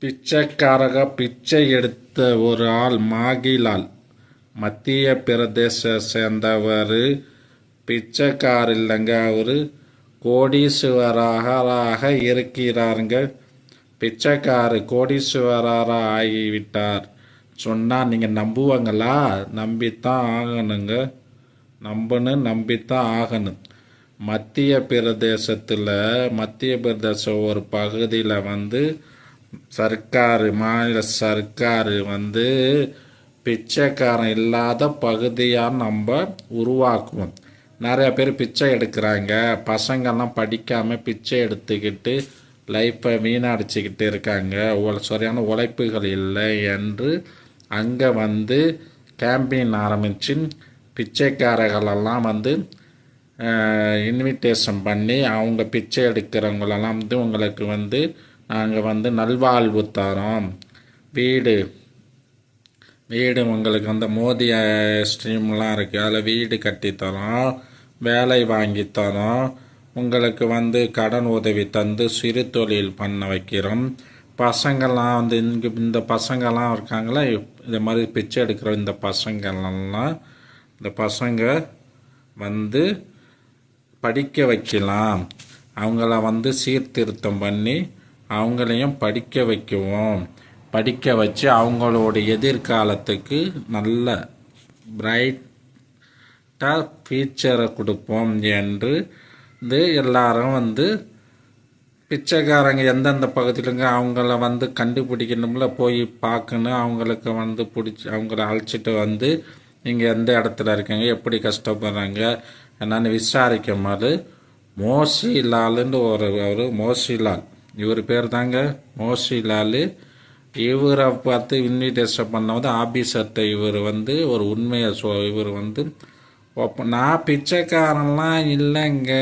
பிச்சைக்காரக பிச்சை எடுத்த ஒரு ஆள் மாகிலால். மத்திய பிரதேச சேர்ந்தவர் பிச்சைக்கார் இல்லைங்க அவர் கோடீஸ்வரராக இருக்கிறாருங்க. பிச்சைக்காரு கோடீஸ்வரராக ஆகிவிட்டார். சொன்னால் நீங்கள் நம்புவாங்களா? நம்பித்தான் ஆகணுங்க. நம்பணும் நம்பித்தான் ஆகணும். மத்திய பிரதேசத்தில் மத்திய பிரதேச ஒரு பகுதியில் வந்து சர்க்காரு மாநில சர்க்காரு வந்து பிச்சைக்காரன் இல்லாத பகுதியாக நம்ம உருவாக்குவோம். நிறைய பேர் பிச்சை எடுக்கிறாங்க. பசங்கள்லாம் படிக்காமல் பிச்சை எடுத்துக்கிட்டு லைஃப்பை வீணடிச்சுக்கிட்டு இருக்காங்க. சரியான உழைப்புகள் இல்லை என்று அங்கே வந்து கேம்பெயின் ஆரம்பித்து பிச்சைக்காரர்களெல்லாம் வந்து இன்விடேஷன் பண்ணி அவங்க பிச்சை எடுக்கிறவங்களெல்லாம் வந்து உங்களுக்கு வந்து நாங்கள் வந்து நல்வாழ்வு தரோம். வீடு. வீடு உங்களுக்கு வந்து மோதி ஸ்ட்ரீம்லாம் இருக்குது அதில் வீடு கட்டித்தரோம் வேலை வாங்கி தரோம். உங்களுக்கு வந்து கடன் உதவி தந்து சிறு தொழில் பண்ண வைக்கிறோம். பசங்கள்லாம் வந்து இங்கே இந்த பசங்கள்லாம் இருக்காங்களா இந்த மாதிரி பிச்சை எடுக்கிற இந்த பசங்கள்லாம் இந்த பசங்க வந்து படிக்க வைக்கலாம். அவங்கள வந்து சீர்திருத்தம் பண்ணி அவங்களையும் படிக்க வைக்குவோம். படிக்க வச்சு அவங்களோட எதிர்காலத்துக்கு நல்ல பிரைட்டாக ஃபியூச்சரை கொடுப்போம் என்று இது எல்லாரும் வந்து பிச்சைக்காரங்க எந்தெந்த பகுதியிலங்க அவங்கள வந்து கண்டுபிடிக்கணும்ல போய் பார்க்கணும். அவங்களுக்கு வந்து பிடிச்சி அவங்கள அழைச்சிட்டு வந்து நீங்கள் எந்த இடத்துல இருக்கீங்க எப்படி கஷ்டப்படுறாங்க என்னன்னு விசாரிக்கும் போது மோசிலாலுன்னு ஒரு ஒரு மோசிலால் இவர் பேர் தாங்க மோசி லாலு இவரை பார்த்து இன்விடேஷன் பண்ணவது ஆபீசர்கிட்ட இவர் வந்து ஒரு உண்மையை சொ இவர் வந்து நான் பிச்சைக்காரன்லாம் இல்லைங்க.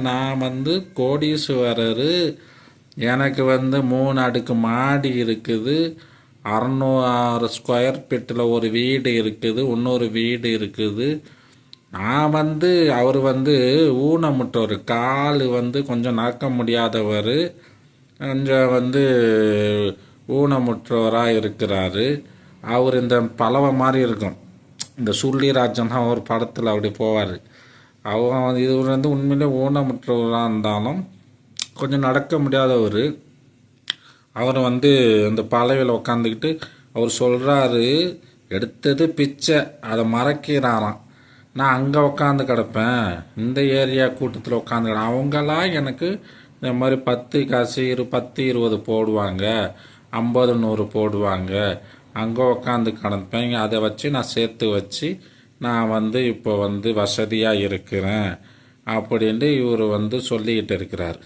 நான் வந்து கோடீஸ்வரர். எனக்கு வந்து மூணு அடுக்கு மாடி இருக்குது. அறநூறு ஸ்கொயர் ஃபீட்டில் ஒரு வீடு இருக்குது. இன்னொரு வீடு இருக்குது. நான் வந்து அவர் வந்து ஊனமுட்டவர் கால் வந்து கொஞ்சம் நடக்க முடியாதவர். கொஞ்சம் வந்து ஊனமுற்றவராக இருக்கிறாரு அவர் இந்த பலவை மாதிரி இருக்கும். இந்த சுள்ளிராஜன் ஒரு படத்தில் அப்படி போவார். அவங்க வந்து இவர் வந்து உண்மையிலே ஊனமுற்றவராக இருந்தாலும் கொஞ்சம் நடக்க முடியாதவர். அவர் வந்து அந்த பலவையில் உக்காந்துக்கிட்டு அவர் சொல்கிறாரு எடுத்தது பிச்சை. அதை மறக்கிறாராம். நான் அங்கே உட்காந்து கிடப்பேன். இந்த ஏரியா கூட்டத்தில் உட்காந்து அவங்களாம் எனக்கு இந்த மாதிரி பத்து காசு இரு பத்து இருபது போடுவாங்க. ஐம்பது நூறு போடுவாங்க. அங்கே உக்காந்து கிடப்பேன். அதை வச்சு நான் சேர்த்து வச்சு நான் வந்து இப்போ வந்து வசதியாக இருக்கிறேன் அப்படின்ட்டு இவர் வந்து சொல்லிக்கிட்டு இருக்கிறார்.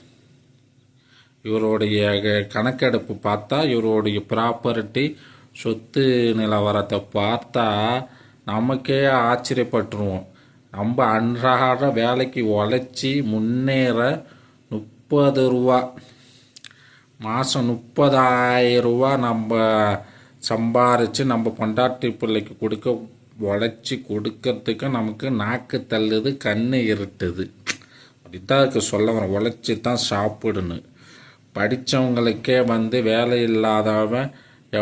இவருடைய க- கணக்கெடுப்பு பார்த்தா இவருடைய ப்ராப்பர்ட்டி சொத்து நிலவரத்தை பார்த்தா நமக்கே ஆச்சரியப்பட்டுருவோம். நம்ம அன்றாட வேலைக்கு உழைச்சி முன்னேற முப்பது ரூபா. மாதம் முப்பதாயிரரூவா நம்ம சம்பாரித்து நம்ம பொண்டாட்டி பிள்ளைக்கு கொடுக்க உழைச்சி கொடுக்கறதுக்கு நமக்கு நாக்கு தள்ளுது கண்ணு இருட்டுது. அப்படித்தான் அதுக்கு சொல்ல வரேன் உழைச்சி தான் சாப்பிடணும். படித்தவங்களுக்கே வந்து வேலை இல்லாதவன்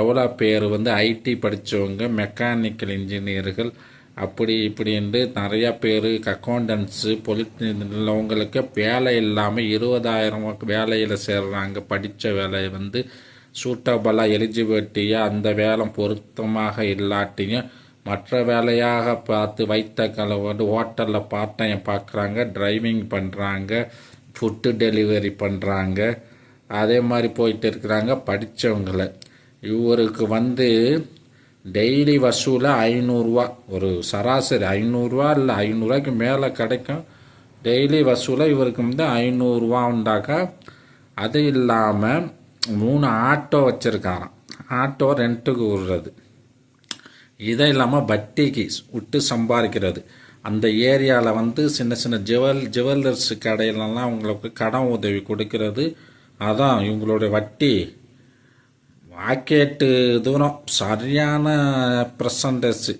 எவ்வளோ பேர் வந்து ஐடி படித்தவங்க மெக்கானிக்கல் இன்ஜினியர்கள் அப்படி இப்படின்ட்டு நிறையா பேர் அக்கௌண்டன்ஸு பொலிட் உள்ளவங்களுக்கு வேலை இல்லாமல் இருபதாயிரம் வேலையில் சேர்றாங்க. படித்த வேலையை வந்து சூட்டபலாக எலிஜிபிலிட்டியாக அந்த வேலை பொருத்தமாக இல்லாட்டியும் மற்ற வேலையாக பார்த்து வைத்த கலவை வந்து ஹோட்டலில் பார்ட் டைம் பார்க்குறாங்க டிரைவிங் பண்ணுறாங்க ஃபுட்டு டெலிவரி பண்ணுறாங்க அதே மாதிரி போயிட்டு இருக்கிறாங்க படித்தவங்கள இவருக்கு வந்து டெய்லி வசூல் ஐநூறுரூவா ஒரு சராசரி ஐநூறுரூவா இல்லை ஐநூறுரூவாய்க்கு மேலே கிடைக்கும். டெய்லி வசூல இவருக்கு வந்து ஐநூறுரூவா உண்டாக்கா. அது இல்லாமல் மூணு ஆட்டோ வச்சுருக்காராம். ஆட்டோ ரெண்ட்டுக்கு விடுறது. இதை இல்லாமல் வட்டிக்கு விட்டு சம்பாதிக்கிறது. அந்த ஏரியாவில் வந்து சின்ன சின்ன ஜுவல் ஜுவல்லர்ஸ் கடையிலலாம் அவங்களுக்கு கடன் உதவி கொடுக்கறது. அதான் இவங்களுடைய வட்டி. ராக்கெட்டு தூரம் சரியான பர்சன்டேஜ்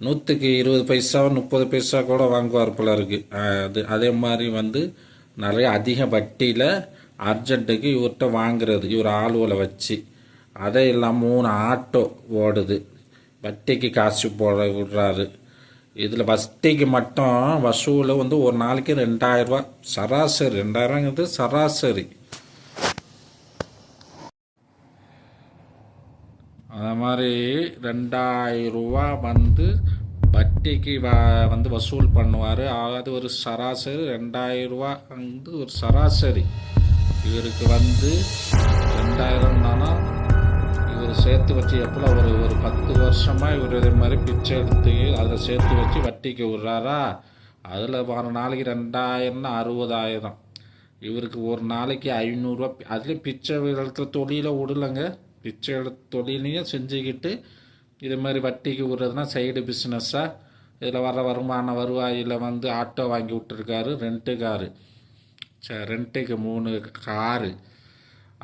நூற்றுக்கு இருபது பைசா முப்பது பைசா கூட வாங்குவார் போல இருக்குது அது அதே மாதிரி வந்து நிறைய அதிக வட்டியில் அர்ஜென்ட்டுக்கு இவர்கிட்ட வாங்குறது இவர் ஆளுவலை வச்சு. அதே இல்லாமல் மூணு ஆட்டோ ஓடுது. வட்டிக்கு காசு போட விடுறாரு. இதில் வட்டிக்கு மட்டும் வசூலில் வந்து ஒரு நாளைக்கு ரெண்டாயிரரூவா சராசரி ரெண்டாயிரங்கிறது சராசரி. மாதிரி ரெண்டாயிரரூபா வந்து வட்டிக்கு வ வந்து வசூல் பண்ணுவார். அது ஒரு சராசரி ரெண்டாயிரருபா வந்து ஒரு சராசரி. இவருக்கு வந்து ரெண்டாயிரம் தானா? இவர் சேர்த்து வச்சு எப்போ ஒரு ஒரு பத்து வருஷமாக இவர் இதே மாதிரி பிச்சை எடுத்து அதில் சேர்த்து வச்சு வட்டிக்கு விடுறாரா? அதில் ஒரு நாளைக்கு ரெண்டாயிரம்னா அறுபதாயிரம். இவருக்கு ஒரு நாளைக்கு ஐநூறுரூவா அதுலேயும் பிச்சை எடுக்கிற தொழிலை விடலைங்க. பிச்சை எடுத்த தொழிலையும் செஞ்சுக்கிட்டு இது மாதிரி வட்டிக்கு விடுறதுனா சைடு பிஸ்னஸ்ஸாக இதில் வர வருமான வருவாயில் வந்து ஆட்டோ வாங்கி விட்டுருக்காரு ரெண்ட்டு காரு. ச ரெண்ட்டுக்கு மூணு காரு.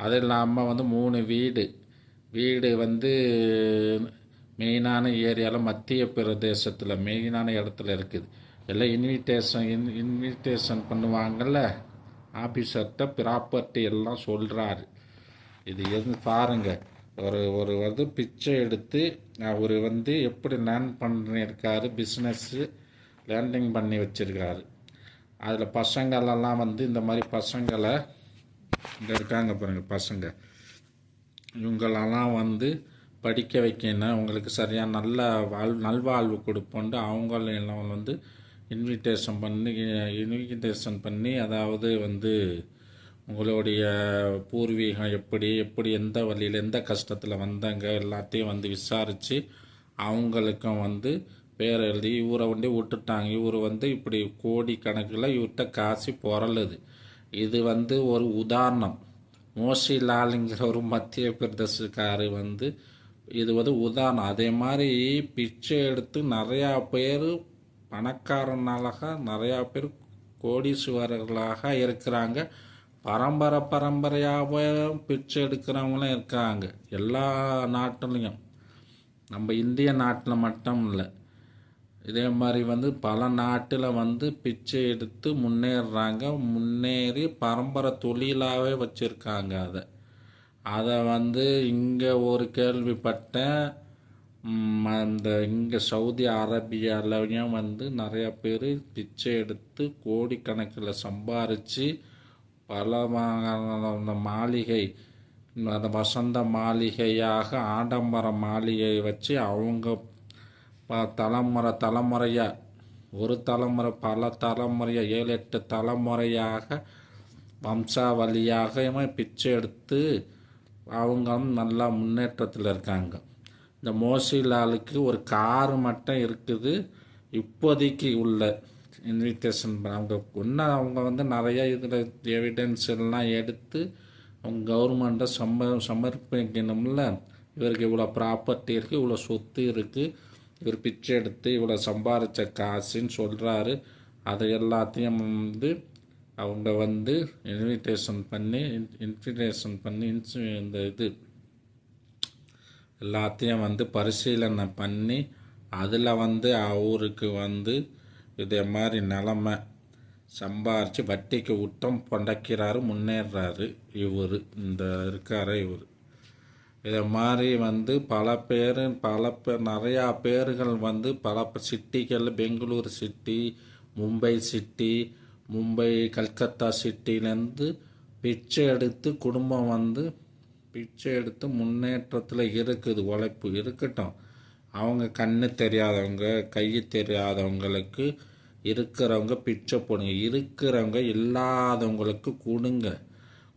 அது இல்லாமல் வந்து மூணு வீடு. வீடு வந்து மெயினான ஏரியாவில் மத்திய பிரதேசத்தில் மெயினான இடத்துல இருக்குது. எல்லாம் இன்விடேஷன் இன் இன்விடேஷன் பண்ணுவாங்கள்ல ஆஃபீஸர்கிட்ட ப்ராப்பர்ட்டி எல்லாம் சொல்கிறாரு இது எது பாருங்க. ஒரு ஒரு வந்து பிச்சை எடுத்து அவர் வந்து எப்படி லேர்ன் பண்ணியிருக்காரு பிஸ்னஸ்ஸு லேண்டிங் பண்ணி வச்சுருக்காரு. அதில் பசங்களெல்லாம் வந்து இந்த மாதிரி பசங்களை இங்கே இருக்காங்க பாருங்கள் பசங்க. இவங்களெல்லாம் வந்து படிக்க வைக்கணும். உங்களுக்கு சரியாக நல்ல வாழ் நல்வாழ்வு கொடுப்போன்ட்டு அவங்களெல்லாம் வந்து இன்விடேஷன் பண்ணி இன்விடேஷன் பண்ணி அதாவது வந்து உங்களுடைய பூர்வீகம் எப்படி எப்படி எந்த வழியில் எந்த கஷ்டத்தில் வந்தாங்க எல்லாத்தையும் வந்து விசாரித்து அவங்களுக்கும் வந்து பேர் எழுதி இவரை வந்து விட்டுட்டாங்க இவர் வந்து இப்படி கோடி கணக்கில் இவர்கிட்ட காசு புரளுது இது வந்து ஒரு உதாரணம். மோசிலாலுங்கிற ஒரு மத்திய பிரதேசக்காரு வந்து இது வந்து உதாரணம். அதே மாதிரி பிச்சை எடுத்து நிறையா பேர் பணக்காரனாலாக நிறையா பேர் கோடீஸ்வரர்களாக இருக்கிறாங்க. பரம்பரை பரம்பரையாகவே பிச்சை எடுக்கிறவங்களும் இருக்காங்க. எல்லா நாட்டிலையும். நம்ம இந்திய நாட்டில் மட்டும் இல்லை. இதே மாதிரி வந்து பல நாட்டில் வந்து பிச்சை எடுத்து முன்னேறுறாங்க. முன்னேறி பரம்பரை தொழிலாகவே வச்சுருக்காங்க அதை. அதை வந்து இங்கே ஒரு கேள்விப்பட்டேன். அந்த இங்கே சவுதி அரேபியாலையும் வந்து நிறைய பேர் பிச்சை எடுத்து கோடிக்கணக்கில் சம்பாரித்து பல அந்த மாளிகை அந்த வசந்த மாளிகையாக ஆடம்பர மாளிகையை வச்சு அவங்க ப தலைமுறை தலைமுறையாக ஒரு தலைமுறை பல தலைமுறையாக ஏழு எட்டு தலைமுறையாக வம்சாவளியாக பிச்சை எடுத்து அவங்களும் நல்லா முன்னேற்றத்தில் இருக்காங்க. இந்த மோசிலாலுக்கு ஒரு காரு மட்டும் இருக்குது இப்போதைக்கு உள்ள இன்விடேஷன் அவங்க இன்னும் அவங்க வந்து நிறைய இதில் எவிடன்ஸ் எல்லாம் எடுத்து அவங்க கவர்மெண்ட்டை சம்ம சமர்ப்பிக்கணும்ல. இவருக்கு இவ்வளோ ப்ராப்பர்ட்டி இருக்குது இவ்வளோ சொத்து இருக்குது இவர் பிச்சை எடுத்து இவ்வளோ சம்பாரித்த காசுன்னு சொல்கிறாரு அதை எல்லாத்தையும் வந்து அவங்க வந்து இன்விடேஷன் பண்ணி இன்விடேஷன் பண்ணி இன்சு இந்த இது எல்லாத்தையும் வந்து பரிசீலனை பண்ணி அதில் வந்து அவருக்கு வந்து இதே மாதிரி நிலமை சம்பாரித்து வட்டிக்கு விட்டம் பொண்டைக்கிறாரு முன்னேறாரு இவர். இந்த இருக்கார் இவர். இதை மாதிரி வந்து பல பேர் பல பேர் நிறையா பேர்கள் வந்து பல சிட்டிகள் பெங்களூர் சிட்டி மும்பை சிட்டி மும்பை கல்கத்தா சிட்டிலேருந்து பிச்சை எடுத்து குடும்பம் வந்து பிச்சை எடுத்து முன்னேற்றத்தில் இருக்குது உழைப்பு இருக்கட்டும். அவங்க கண்ணு தெரியாதவங்க கை தெரியாதவங்களுக்கு இருக்கிறவங்க பிச்சை போடுங்க. இருக்கிறவங்க இல்லாதவங்களுக்கு கொடுங்க.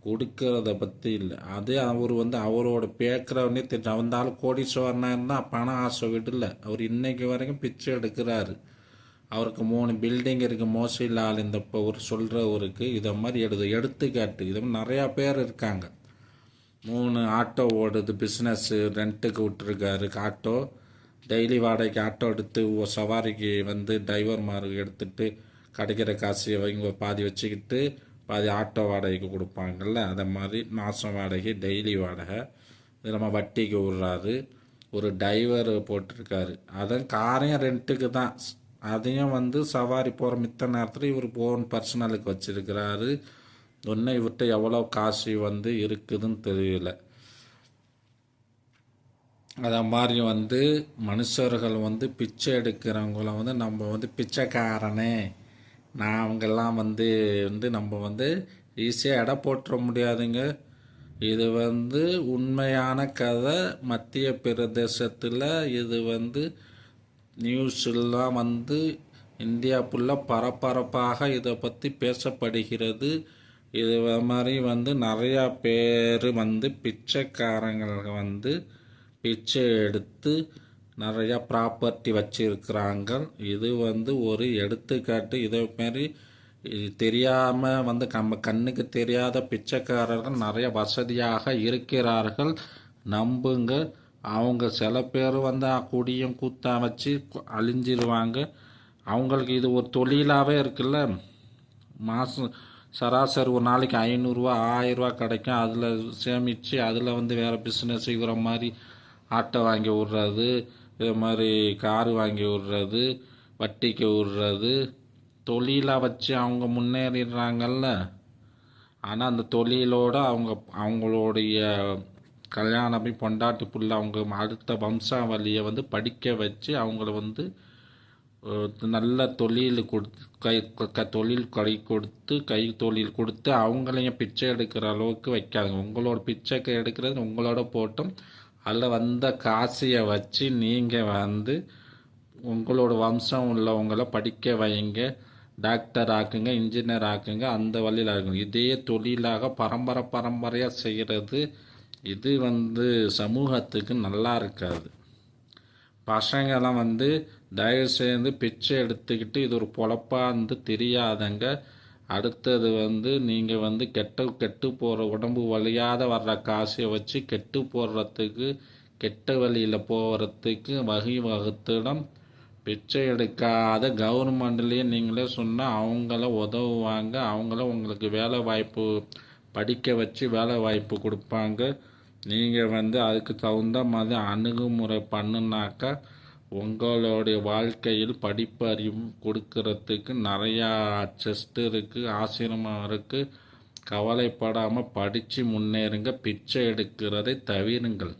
கொடுக்கறத பற்றி இல்லை. அது அவர் வந்து அவரோட பேக்கிறவனே தெரியும் அவந்தாலும் கோடீஸ்வரனாக இருந்தால் பணம் ஆசை விடல அவர் இன்னைக்கு வரைக்கும் பிச்சை எடுக்கிறாரு. அவருக்கு மூணு பில்டிங் இருக்குது மோசிலால் இந்த இப்போ ஒரு சொல்கிறவருக்கு இதை மாதிரி எடுது எடுத்துக்காட்டு. இதை மாதிரி நிறையா பேர் இருக்காங்க. மூணு ஆட்டோ ஓடுது பிஸ்னஸ்ஸு ரெண்ட்டுக்கு விட்டுருக்காரு. ஆட்டோ டெய்லி வாடகைக்கு ஆட்டோ எடுத்து ஒ- சவாரிக்கு வந்து டிரைவர் மார்க் எடுத்துகிட்டு கிடைக்கிற காசு இவங்க பாதி வச்சுக்கிட்டு பாதி ஆட்டோ வாடகைக்கு கொடுப்பாங்கல்ல? அதை மாதிரி மாதம் வாடகை டெய்லி வாடகை. இது நம்ம வட்டிக்கு விடுறாரு. ஒரு டிரைவர் போட்டிருக்காரு. அதான் காரையும் ரெண்ட்டுக்கு தான். அதையும் வந்து சவாரி போகிற மித்த நேரத்தில் இவர் ஓன் பர்சனலுக்கு வச்சுருக்கிறாரு. இன்னும் இவர்கிட்ட எவ்வளோ காசு வந்து இருக்குதுன்னு தெரியல. அதை மாதிரி வந்து மனுஷர்கள் வந்து பிச்சை எடுக்கிறவங்கள வந்து நம்ம வந்து பிச்சைக்காரனே. நான் அவங்கெல்லாம் வந்து வந்து நம்ம வந்து ஈஸியாக எடை போட்டுற முடியாதுங்க. இது வந்து உண்மையான கதை. மத்திய பிரதேசத்தில் இது வந்து நியூஸ்லாம் வந்து இந்தியா ஃபுல்லாக பரபரப்பாக இதை பற்றி பேசப்படுகிறது. இது மாதிரி வந்து நிறையா பேர் வந்து பிச்சைக்காரங்கள் வந்து பிச்சை எடுத்து நிறையா ப்ராப்பர்ட்டி வச்சிருக்கிறாங்க இது வந்து ஒரு எடுத்துக்காட்டு. இதே மாதிரி தெரியாமல் வந்து நம்ம கண்ணுக்கு தெரியாத பிச்சைக்காரர்கள் நிறைய வசதியாக இருக்கிறார்கள். நம்புங்க. அவங்க சில பேர் வந்து குடியும் கூத்தா வச்சு கு- அழிஞ்சிருவாங்க. அவங்களுக்கு இது ஒரு தொழிலாகவே இருக்குல்ல. மாதம் சராசரி ஒரு நாளைக்கு ஐநூறுரூவா ஆயிரரூவா கிடைக்கும். அதில் சேமித்து அதில் வந்து வேறு பிஸ்னஸ் செய்கிற மாதிரி ஆட்டோ வாங்கி விட்றது இது மாதிரி காரு வாங்கி விட்றது வட்டிக்கு விட்றது தொழிலாக வச்சு அவங்க முன்னேறிடுறாங்கல்ல. ஆனால் அந்த தொழிலோடு அவங்க அவங்களுடைய கல்யாணம் பொண்டாட்டி புள்ள அவங்க அடுத்த வம்சாவளியை வந்து படிக்க வச்சு அவங்கள வந்து நல்ல தொழில் கொடுத்து கை க- தொழில் கை கொடுத்து கை தொழில் கொடுத்து அவங்களையும் பிச்சை எடுக்கிற அளவுக்கு வைக்காதுங்க. உங்களோட பிச்சைக்கு எடுக்கிறது உங்களோட போட்டும். அதில் வந்த காசையை வச்சு நீங்கள் வந்து உங்களோட வம்சம் உள்ளவங்களை படிக்க வைங்க டாக்டர் ஆக்குங்க இன்ஜினியர் ஆக்குங்க அந்த வழியில் ஆகுங்க இதே தொழிலாக பரம்பரை பரம்பரையாக செய்கிறது இது வந்து சமூகத்துக்கு நல்லா இருக்காது. பசங்கெல்லாம் வந்து தயவு செய்து பிச்சை எடுத்துக்கிட்டு இது ஒரு பொழப்பாக வந்து தெரியாதங்க அடுத்தது வந்து நீங்கள் வந்து கெட்ட கெட்டு போகிற உடம்பு வழியாத வர்ற காசை வச்சு கெட்டு போடுறதுக்கு கெட்ட வழியில் போகிறதுக்கு வகை வகுத்திடம் பிச்சை எடுக்காத கவர்மெண்ட்லேயே நீங்களே சொன்னால் அவங்கள உதவுவாங்க. அவங்கள உங்களுக்கு வேலை வாய்ப்பு படிக்க வச்சு வேலை வாய்ப்பு கொடுப்பாங்க. நீங்கள் வந்து அதுக்கு தகுந்த மாதிரி அணுகுமுறை பண்ணுனாக்கா உங்களுடைய வாழ்க்கையில் படிப்பறிவும் கொடுக்கறதுக்கு நிறையா செஸ்ட் இருக்குது ஆசிரமம் இருக்குது கவலைப்படாமல் படித்து முன்னேறுங்க பிச்சை எடுக்கிறதை தவிருங்கள்.